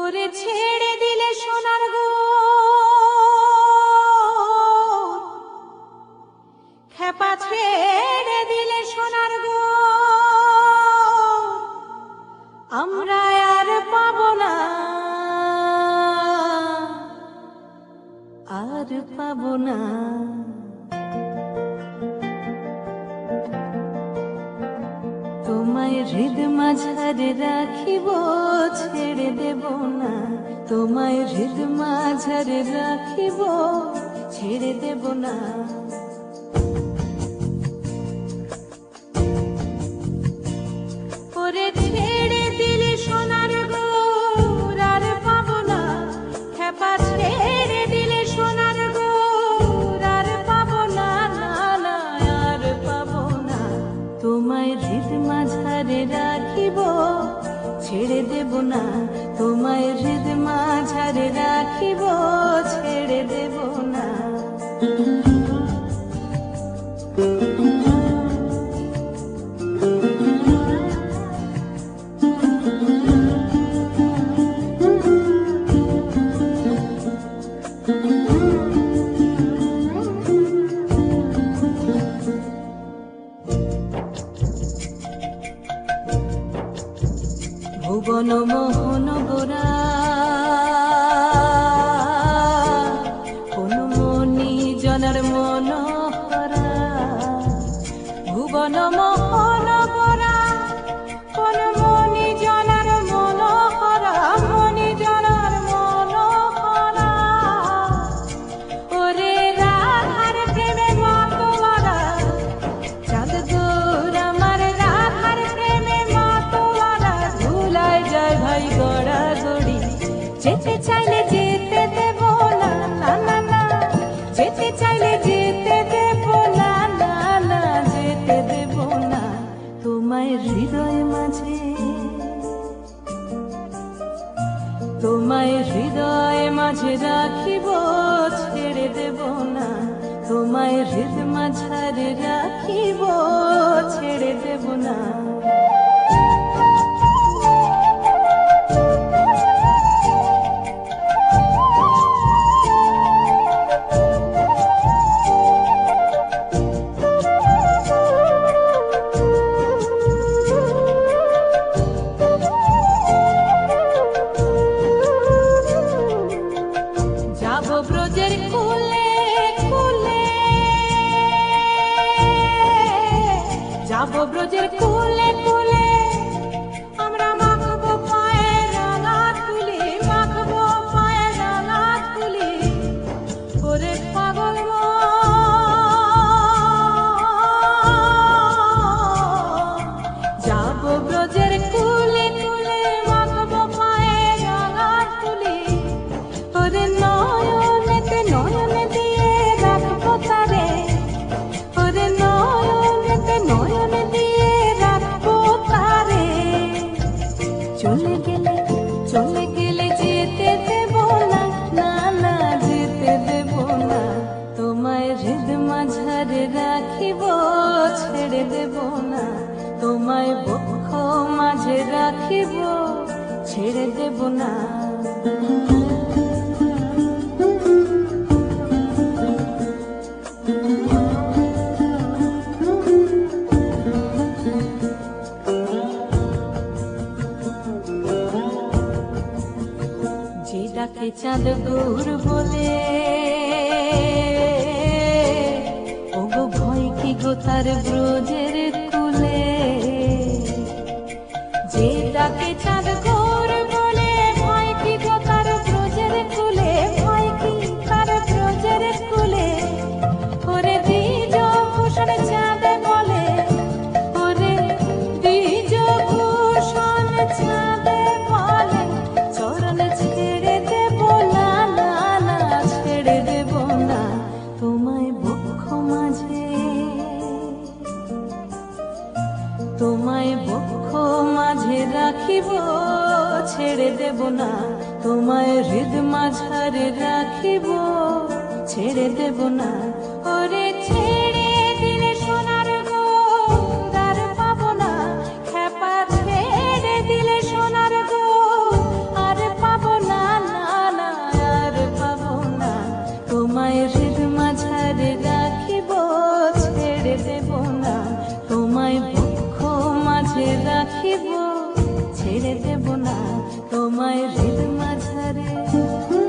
ওরে ছেড়ে দিলে সোনার গো। খেপা ছেড়ে দিলে সোনার গো। আমরা আর পাবো না। আর পাবো না। তোমায় হৃদ মাঝারে রাখিব ছেড়ে দেব না। তোমায় হৃদ মাঝারে রাখিব ছেড়ে দেব না। না তোমায় হৃদ মাঝারে রাখিব। ভুবন মোহন গোরা চাইলে যেতে দেব না না না, যেতে দেব না তোমায় হৃদয় মাঝে। তোমায় হৃদয় মাঝে রাখিব, ছেড়ে দেব না। তোমায় হৃদ মাঝারে রাখিব, ছেড়ে দেব না। দেব না। যে ডাকে চাঁদ দূর বলে, ওগো ভয় কি গো তার ব্রজের কুলে? যে ডাকে চাঁদ তোমায় বক্ষ মাঝে রাখিব ছেড়ে দেব না। তোমায় হৃদ মাঝারে রাখিব ছেড়ে দেব না। তোমায় হৃদ মাঝারে